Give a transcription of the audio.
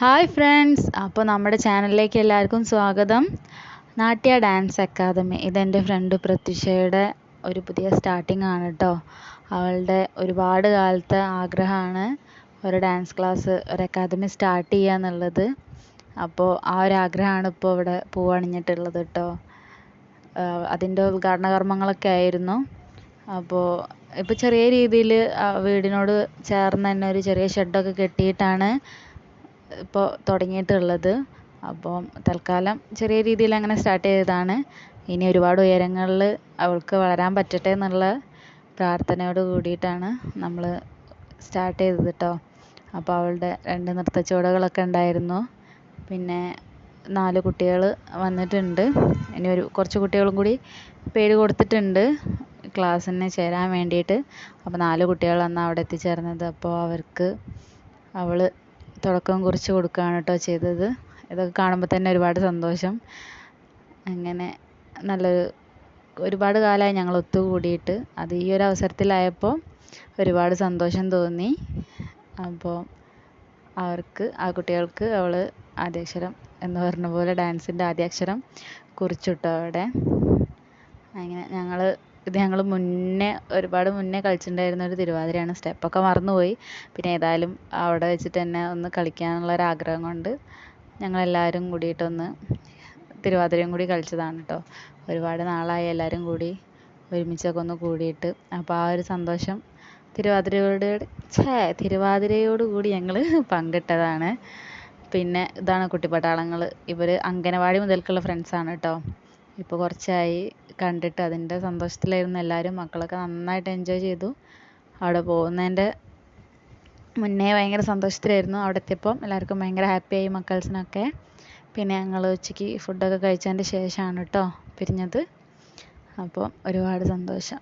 Hi friends അപ്പോൾ നമ്മുടെ ചാനലിലേക്ക് എല്ലാവർക്കും സ്വാഗതം. നാട്യ ഡാൻസ് അക്കാദമി ഇതെന്റെ ഫ്രണ്ട് പ്രത്യുഷയുടെ ഒരു പുതിയ സ്റ്റാർട്ടിംഗ് ആണ് കേട്ടോ അവളുടെ ഒരുപാട് കാലത്തെ ആഗ്രഹമാണ് ഒരു ഡാൻസ് ക്ലാസ് ഒരു അക്കാദമി സ്റ്റാർട്ട് ചെയ്യുക എന്നുള്ളത്. അപ്പോൾ ആ ഒരു ആഗ്രഹമാണ് ഇപ്പോൾ ഇവിടെ പൂവണിഞ്ഞിട്ടുള്ളത് കേട്ടോ അതിന്റെ ഉദ്ഘാടന കർമ്മങ്ങളൊക്കെ ആയിരുന്നു. അപ്പോൾ ഇപ്പോൾ ചെറിയ രീതിയിൽ വീടിനോട് ചേർന്ന് തന്നെ ഒരു ചെറിയ ഷെഡൊക്കെ കെട്ടിയിട്ടാണ് ഇപ്പോൾ തുടങ്ങിയിട്ടുള്ളത്. അപ്പോൾ തൽക്കാലം ചെറിയ രീതിയിൽ അങ്ങനെ സ്റ്റാർട്ട് ചെയ്തതാണ്. ഇനി ഒരുപാട് ഉയരങ്ങളിൽ അവൾക്ക് വളരാൻ പറ്റട്ടെ എന്നുള്ള പ്രാർത്ഥനയോട് കൂടിയിട്ടാണ് നമ്മൾ സ്റ്റാർട്ട് ചെയ്തത് കേട്ടോ അപ്പോൾ അവളുടെ രണ്ട് നൃത്തച്ചുവടുകളൊക്കെ ഉണ്ടായിരുന്നു. പിന്നെ നാല് കുട്ടികൾ വന്നിട്ടുണ്ട്. ഇനി ഒരു കുറച്ച് കുട്ടികളും കൂടി പേര് കൊടുത്തിട്ടുണ്ട്. ക്ലാസ്സിന് ചേരാൻ വേണ്ടിയിട്ട്. അപ്പോൾ നാല് കുട്ടികളാണ് അവിടെ എത്തിച്ചേർന്നത്. അപ്പോൾ അവർക്ക് അവൾ തുടക്കം കുറിച്ച് കൊടുക്കുകയാണ് കേട്ടോ ചെയ്തത്. ഇതൊക്കെ കാണുമ്പോൾ തന്നെ ഒരുപാട് സന്തോഷം. അങ്ങനെ നല്ല ഒരുപാട് കാലമായി ഞങ്ങൾ ഒത്തുകൂടിയിട്ട് അത് ഈ ഒരു അവസരത്തിലായപ്പോൾ ഒരുപാട് സന്തോഷം തോന്നി. അപ്പോൾ അവർക്ക് ആ കുട്ടികൾക്ക് അവൾ ആദ്യാക്ഷരം എന്ന് പറഞ്ഞ പോലെ ഡാൻസിന്റെ ആദ്യാക്ഷരം കുറിച്ചിട്ടു അവിടെ. അങ്ങനെ ഞങ്ങൾ ഇത് ഞങ്ങൾ മുന്നേ ഒരുപാട് മുന്നേ കളിച്ചിട്ടുണ്ടായിരുന്ന ഒരു തിരുവാതിരയാണ്. സ്റ്റെപ്പൊക്കെ മറന്നുപോയി. പിന്നെ ഏതായാലും അവിടെ വെച്ചിട്ട് തന്നെ ഒന്ന് കളിക്കാനുള്ള ഒരു ആഗ്രഹം കൊണ്ട് ഞങ്ങളെല്ലാവരും കൂടിയിട്ടൊന്ന് തിരുവാതിരയും കൂടി കളിച്ചതാണ് കേട്ടോ ഒരുപാട് നാളായി എല്ലാവരും കൂടി ഒരുമിച്ചൊക്കെ ഒന്ന് കൂടിയിട്ട്. അപ്പോൾ ആ ഒരു സന്തോഷം തിരുവാതിരയോട് ഛേ തിരുവാതിരയോട് കൂടി ഞങ്ങൾ പങ്കിട്ടതാണ്. പിന്നെ ഇതാണ് കുട്ടിപ്പട്ടാളങ്ങൾ ഇവർ അംഗനവാടി മുതൽക്കുള്ള ഫ്രണ്ട്സാണ് കേട്ടോ ഇപ്പോൾ കുറച്ചായി. കണ്ടിട്ട് അതിന്റെ സന്തോഷത്തിലായിരുന്നു എല്ലാവരും. മക്കളൊക്കെ നന്നായിട്ട് എൻജോയ് ചെയ്തു. അവിടെ പോകുന്നതിന്റെ മുന്നേ ഭയങ്കര സന്തോഷത്തിലായിരുന്നു. അവിടെ എത്തിയപ്പം എല്ലാവർക്കും ഭയങ്കര ഹാപ്പിയായി മക്കൾസിനൊക്കെ. പിന്നെ ഞങ്ങൾ ഉച്ചയ്ക്ക് ഫുഡൊക്കെ കഴിച്ചതിന്റെ ശേഷമാണ് കേട്ടോ പിരിഞ്ഞത്. അപ്പോൾ ഒരുപാട് സന്തോഷം.